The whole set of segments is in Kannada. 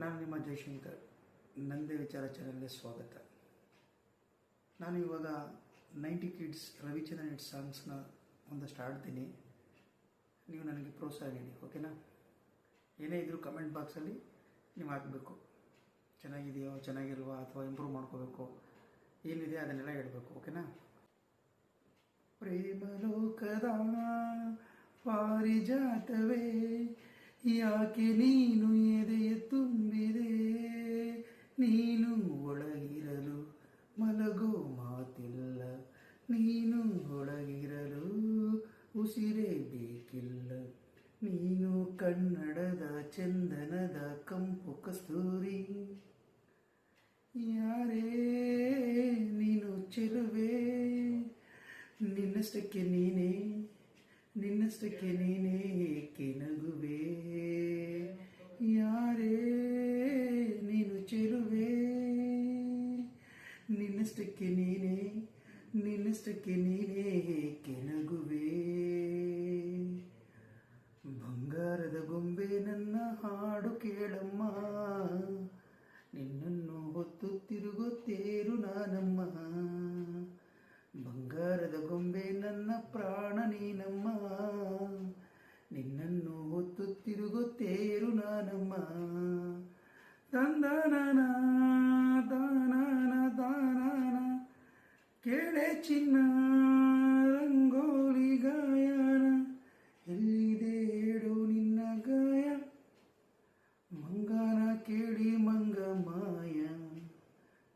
ನಾನು ನಿಮ್ಮ ಜಯಶಂಕರ್ ನಂದೇ ವಿಚಾರ ಚಾನಲ್ಗೆ ಸ್ವಾಗತ. ನಾನು ಇವಾಗ ನೈಂಟಿ ಕಿಡ್ಸ್ ರವಿಚಂದ್ರನ್ ಇಟ್ ಸಾಂಗ್ಸ್ನ ಒಂದಷ್ಟು ಆಡ್ತೀನಿ ನೀವು ನನಗೆ ಪ್ರೋತ್ಸಾಹ ನೀಡಿ, ಓಕೆನಾ? ಏನೇ ಇದ್ದರೂ ಕಮೆಂಟ್ ಬಾಕ್ಸಲ್ಲಿ ನೀವು ಹಾಕಬೇಕು. ಚೆನ್ನಾಗಿದೆಯೋ, ಚೆನ್ನಾಗಿಲ್ವಾ ಅಥವಾ ಇಂಪ್ರೂವ್ ಮಾಡ್ಕೋಬೇಕು, ಏನಿದೆ ಅದನ್ನೆಲ್ಲ ಹೇಳಬೇಕು, ಓಕೆನಾ? ಪ್ರೇಮಲೋಕದ ಪಾರಿಜಾತವೇ, ಯಾಕೆ ನೀನು ಎದೆಯ ಒಳಗಿರಲು ಉಸಿರೇ ಬೇಕಿಲ್ಲ ನೀನು ಕನ್ನಡದ ಚಂದನದ ಕಂಪು ಕಸ್ತೂರಿ. ಯಾರೇ ನೀನು ಚೆಲುವೆ, ನಿನ್ನಷ್ಟಕ್ಕೆ ನೀನೇ ನಿನ್ನಷ್ಟಕ್ಕೆ ನೀನೇ ಏಕೆ ನಗುವೆ? ಯಾರೇ ನೀನು ಚೆಲುವೆ, ನಿನ್ನಷ್ಟಕ್ಕೆ ನೀನೇ ನಿನ್ನಷ್ಟಕ್ಕೆ ನೀನೇ ಕೆನಗುವೆ ಬಂಗಾರದ ಗೊಂಬೆ ನನ್ನ ಹಾಡು ಕೇಳಮ್ಮ. ನಿನ್ನನ್ನು ಹೊತ್ತು ತಿರುಗುತ್ತೇರು ನಾನಮ್ಮ. ಬಂಗಾರದ ಗೊಂಬೆ ನನ್ನ ಪ್ರಾಣ ನೀನಮ್ಮ. ನಿನ್ನನ್ನು ಹೊತ್ತು ತಿರುಗುತ್ತೇರು ನಾನಮ್ಮ. ತಂದನನ ತಾನನ ಕೇಳೆ ಚಿನ್ನ, ರಂಗೋಲಿ ಗಾಯನ, ಎಲ್ಲಿದೆ ಹೇಳು ನಿನ್ನ ಗಾಯ? ಮಂಗನ ಕೇಳಿ ಮಂಗ ಮಾಯ,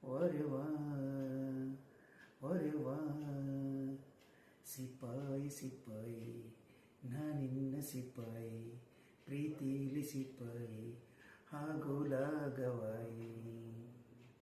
ಒರೆವಾ ಒರೆವಾ. ಸಿಪಾಯಿ ಸಿಪಾಯಿ ನಾನಿನ್ನ ಸಿಪಾಯಿ, ಪ್ರೀತಿಲಿ ಸಿಪಾಯಿ, ಹಾಗೂ ಲಾಗವಾಯಿ